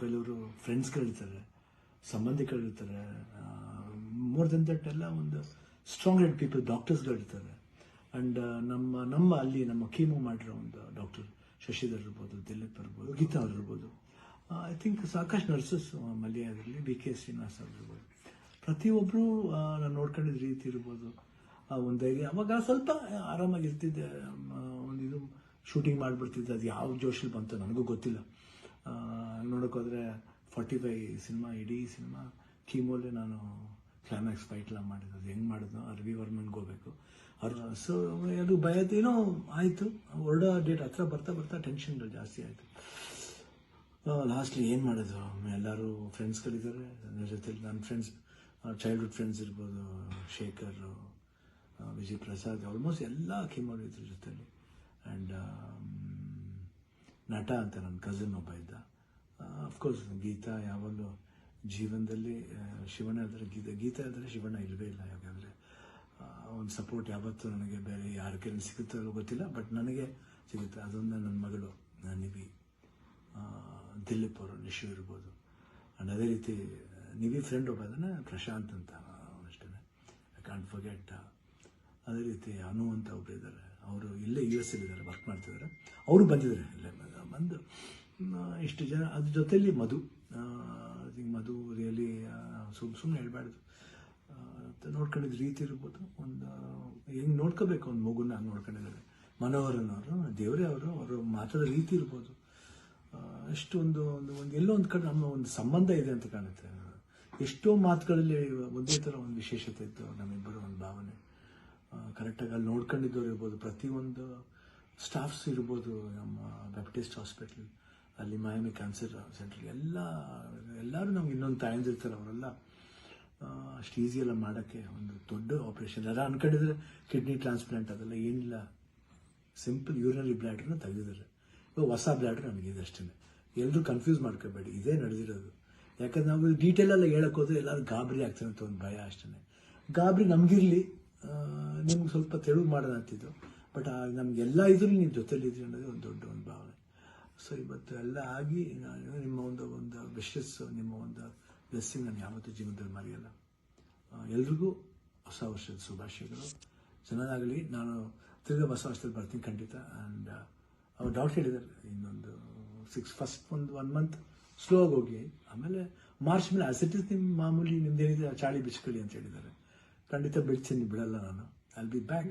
ಕೆಲವರು ಫ್ರೆಂಡ್ಸ್ಗಳಿರ್ತಾರೆ ಸಂಬಂಧಿಕರಿರ್ತಾರೆ ಮೋರ್ ದೆನ್ ದಟ್ ಎಲ್ಲ ಒಂದು ಸ್ಟ್ರಾಂಗ್ ಹೆಡ್ ಪೀಪಲ್ ಡಾಕ್ಟರ್ಸ್ಗಳಿರ್ತಾರೆ ಆ್ಯಂಡ್ ನಮ್ಮ ನಮ್ಮ ಅಲ್ಲಿ ನಮ್ಮ ಕೀಮೋ ಮಾಡಿರೋ ಒಂದು ಡಾಕ್ಟರ್ ಶಶಿಧರ್ ಇರ್ಬೋದು, ದಿಲೀಪ್ ಇರ್ಬೋದು, ಗೀತಾ ಅವ್ರು ಇರ್ಬೋದು. ಐ ಥಿಂಕ್ ಸಾಕಷ್ಟು ನರ್ಸಸ್ ಮಲ್ಯ ಆಗಿರಲಿ ಬಿ ಕೆ ಶ್ರೀನಿವಾಸ್ ಅವ್ರು ಇರ್ಬೋದು. ಪ್ರತಿಯೊಬ್ಬರು ನಾನು ನೋಡ್ಕೊಂಡಿದ್ದ ರೀತಿ ಇರ್ಬೋದು. ಒಂದು ಧೈರ್ಯ. ಅವಾಗ ಸ್ವಲ್ಪ ಆರಾಮಾಗಿರ್ತಿದ್ದೆ ಇರ್ತಿದ್ದೆ. ಒಂದು ಇದು ಶೂಟಿಂಗ್ ಮಾಡಿಬಿಡ್ತಿದ್ದೆ. ಅದು ಯಾವ ಜೋಶಲ್ಲಿ ಬಂತು ನನಗೂ ಗೊತ್ತಿಲ್ಲ. ನೋಡೋಕ್ಕೋದ್ರೆ ಫಾರ್ಟಿ ಫೈ ಸಿನಿಮಾ, ಇಡೀ ಸಿನಿಮಾ ಕೀಮೋಲೆ ನಾನು ಕ್ಲೈಮ್ಯಾಕ್ಸ್ ಫೈಟ್ಲ ಮಾಡಿದ್ದು. ಅದು ಹೆಂಗೆ ಮಾಡಿದ್ನು ಅರ್ವಿ ವರ್ಮನ್ಗೆ ಹೋಗ್ಬೇಕು. ಅವ್ರ ಸೊ ಅದು ಭಯದೇನೋ ಆಯಿತು. ಹೊರಡೋ ಡೇಟ್ ಹತ್ರ ಬರ್ತಾ ಬರ್ತಾ ಟೆನ್ಷನ್ ಜಾಸ್ತಿ ಆಯಿತು. ಲಾಸ್ಟ್ಲಿ ಏನು ಮಾಡಿದ್ರು? ಎಲ್ಲರೂ ಫ್ರೆಂಡ್ಸ್ಗಳಿದ್ದಾರೆ ನನ್ನ ಜೊತೆಲಿ ನನ್ನ ಫ್ರೆಂಡ್ಸ್ ಚೈಲ್ಡ್ಹುಡ್ ಫ್ರೆಂಡ್ಸ್ ಇರ್ಬೋದು, ಶೇಖರ್ ವಿಜಯ್ ಪ್ರಸಾದ್ ಆಲ್ಮೋಸ್ಟ್ ಎಲ್ಲ ಇದ್ರ ಜೊತೆಲಿ. ಆ್ಯಂಡ್ ನಟ ಅಂತ ನನ್ನ ಕಸಿನ್ ಒಬ್ಬ ಇದ್ದ. ಅಫ್ಕೋರ್ಸ್ ಗೀತಾ ಯಾವಾಗಲೂ ಜೀವನದಲ್ಲಿ ಶಿವಣ್ಣ ಇದ್ದರೆ ಗೀತೆ, ಗೀತಾ ಇದ್ದರೆ ಶಿವಣ್ಣ ಇಲ್ಲವೇ ಇಲ್ಲ ಯಾಕಂದರೆ ಒಂದು ಸಪೋರ್ಟ್ ಯಾವತ್ತೂ ನನಗೆ ಬೇರೆ ಯಾರ ಕೈಲಿ ಸಿಗುತ್ತೋ ಗೊತ್ತಿಲ್ಲ ಬಟ್ ನನಗೆ ಸಿಗುತ್ತೆ. ಅದೊಂದು ನನ್ನ ಮಗಳು ನಿವಿ ದಿಲೀಪ್ ಅವರು, ನಿಶು ಇರ್ಬೋದು. ಆ್ಯಂಡ್ ಅದೇ ರೀತಿ, ನಿವಿ ಫ್ರೆಂಡ್ ಒಬ್ಬ ಅದನ್ನು ಪ್ರಶಾಂತ್ ಅಂತ ಅಷ್ಟೇ. ಐ ಕಾಂಟ್ ಫರ್ಗೆಟ್ ಅದೇ ರೀತಿ ಅನು ಅಂತ ಒಬ್ಬರು ಇದ್ದಾರೆ. ಅವರು ಇಲ್ಲೇ ಯು ಎಸ್ ಇದ್ದಾರೆ ವರ್ಕ್ ಮಾಡ್ತಿದ್ದಾರೆ. ಅವರು ಬಂದಿದ್ದಾರೆ, ಇಲ್ಲೇ ಬಂದು- ಇಷ್ಟು ಜನ, ಅದ್ರ ಜೊತೆಯಲ್ಲಿ ಮಧು. ಮಧು ರಿಯಲಿ ಸುಮ್ ಸುಮ್ಮನೆ ಹೇಳ್ಬಾರ್ದು. ನೋಡ್ಕೊಂಡಿದ್ದ ರೀತಿ ಇರ್ಬೋದು. ಒಂದು ಹೆಂಗೆ ನೋಡ್ಕೋಬೇಕು ಒಂದು ಮಗುನ ಹಂಗೆ ನೋಡ್ಕೊಂಡಿದ್ದಾರೆ. ಮನೋಹರನ್ ಅವರು ದೇವರೇ ಅವರು ಅವರು ಮಾತಾಡೋ ರೀತಿ ಇರ್ಬೋದು. ಎಷ್ಟೊಂದು, ಒಂದು ಒಂದು ಒಂದು ಎಲ್ಲೋ ಒಂದು ಕಡೆ ನಮ್ಮ ಒಂದು ಸಂಬಂಧ ಇದೆ ಅಂತ ಕಾಣುತ್ತೆ. ಎಷ್ಟೋ ಮಾತುಗಳಲ್ಲಿ ಒಂದೇ ಥರ ಒಂದು ವಿಶೇಷತೆ ಇತ್ತು, ನಮ್ಮಿಬ್ಬರ ಒಂದು ಭಾವನೆ. ಕರೆಕ್ಟಾಗಿ ಅಲ್ಲಿ ನೋಡ್ಕೊಂಡಿದ್ದವ್ರು ಇರ್ಬೋದು. ಪ್ರತಿಯೊಂದು ಸ್ಟಾಫ್ಸ್ ಇರ್ಬೋದು ನಮ್ಮ ಬ್ಯಾಪ್ಟಿಸ್ಟ್ ಹಾಸ್ಪಿಟ್ಲ್ ಅಲ್ಲಿ ಮಾಯಾಮಿ ಕ್ಯಾನ್ಸರ್ ಸೆಂಟರ್ ಎಲ್ಲ, ಎಲ್ಲರೂ ನಮ್ಗೆ ಇನ್ನೊಂದು ತಾಯಂದಿರ್ತಾರೆ ಅವರೆಲ್ಲ. ಅಷ್ಟು ಈಸಿ ಎಲ್ಲ ಮಾಡೋಕ್ಕೆ ಒಂದು ದೊಡ್ಡ ಆಪ್ರೇಷನ್ ಎಲ್ಲ ಅನ್ಕೊಂಡಿದ್ರೆ ಕಿಡ್ನಿ ಟ್ರಾನ್ಸ್ಪ್ಲಾಂಟ್ ಅದೆಲ್ಲ ಏನಿಲ್ಲ. ಸಿಂಪಲ್ ಯೂರಿನರಿ ಬ್ಲ್ಯಾಡ್ರನ್ನ ತೆಗೆದಿದ್ದಾರೆ. ಇವಾಗ ಹೊಸ ಬ್ಲ್ಯಾಡ್ರ್ ಇದೆ ಅಷ್ಟೇ ಎಲ್ಲರೂ ಕನ್ಫ್ಯೂಸ್ ಮಾಡ್ಕೋಬೇಡಿ. ಇದೇ ನಡೆದಿರೋದು. ಯಾಕಂದ್ರೆ ನಾವು ಡೀಟೇಲ್ ಎಲ್ಲ ಹೇಳಕ್ ಹೋದ್ರೆ ಎಲ್ಲರೂ ಗಾಬರಿ ಆಗ್ತಾರೆ ಅಂತ ಒಂದು ಭಯ ಅಷ್ಟೇ ಗಾಬರಿ ನಮಗಿರಲಿ. ನಿಮ್ಗೆ ಸ್ವಲ್ಪ ತೆಳು ಮಾಡೋಣ ಅಂತಿದ್ದು ಬಟ್ ನಮಗೆಲ್ಲ ಇದ್ರೂ ನೀವು ಜೊತೆಲಿದ್ರಿ ಅನ್ನೋದೇ ಒಂದು ದೊಡ್ಡ ಒಂದು ಸೊ ಇವತ್ತು ಎಲ್ಲ ಆಗಿ ನಾನು ನಿಮ್ಮ ಒಂದು ಒಂದು ವಿಶಸ್ ನಿಮ್ಮ ಒಂದು ಬ್ಲೆಸ್ಸಿಂಗ್ ನಾನು ಯಾವತ್ತೂ ಜೀವನದಲ್ಲಿ ಮರೆಯಲ್ಲ. ಎಲ್ರಿಗೂ ಹೊಸ ವರ್ಷದ ಶುಭಾಶಯಗಳು. ಚೆನ್ನಾಗಲಿ ನಾನು ತಿರ್ಗಾ ಹೊಸ ವರ್ಷದಲ್ಲಿ ಬರ್ತೀನಿ ಖಂಡಿತ. ಆ್ಯಂಡ್ ಅವ್ರು ಡೌಟ್ ಹೇಳಿದ್ದಾರೆ. ಇನ್ನೊಂದು ಸಿಕ್ಸ್ ಫಸ್ಟ್ ಒಂದು ಒನ್ ಮಂತ್ ಸ್ಲೋ ಆಗಿ ಹೋಗಿ ಆಮೇಲೆ ಮಾರ್ಚ್ ಮೇಲೆ ಆಸ್ ಇಟ್ ಇಸ್ ನಿಮ್ಮ ಮಾಮೂಲಿ ನಿಮ್ದೇನಿದೆ, ಆ ಚಾಳಿ ಬಿಚ್ಕೊಳ್ಳಿ ಅಂತ ಹೇಳಿದ್ದಾರೆ. ಖಂಡಿತ ಬಿಡ್ತೀನಿ, ಬಿಡಲ್ಲ ನಾನು. I be back